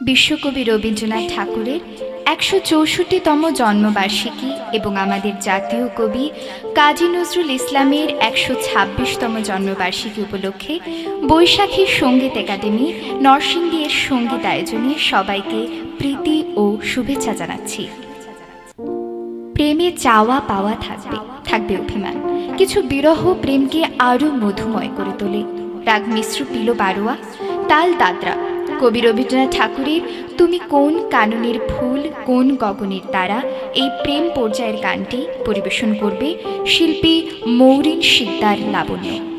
বিশ্বকবি রবীন্দ্রনাথ ঠাকুরের একশো চৌষট্টিতম জন্মবার্ষিকী এবং আমাদের জাতীয় কবি কাজী নজরুল ইসলামের একশো ছাব্বিশতম জন্মবার্ষিকী উপলক্ষে বৈশাখী সংগীত একাডেমি নরসিংদী এর সংগীত আয়োজনে সবাইকে প্রীতি ও শুভেচ্ছা জানাচ্ছি। প্রেমে চাওয়া পাওয়া থাকবে থাকবে অভিমান। কিছু বিরহ প্রেমকে আরও মধুময় করে তোলে। রাগ মিশ্র পিলো বারোয়া, তাল দাদরা কবি রবীন্দ্রনাথ ঠাকুরের তুমি কোন কাননের ফুল, কোন গগনের তারা, এই প্রেম পর্যায়ের গানটি পরিবেশন করবে শিল্পী মৌরিন শিকদার লাবণ্য।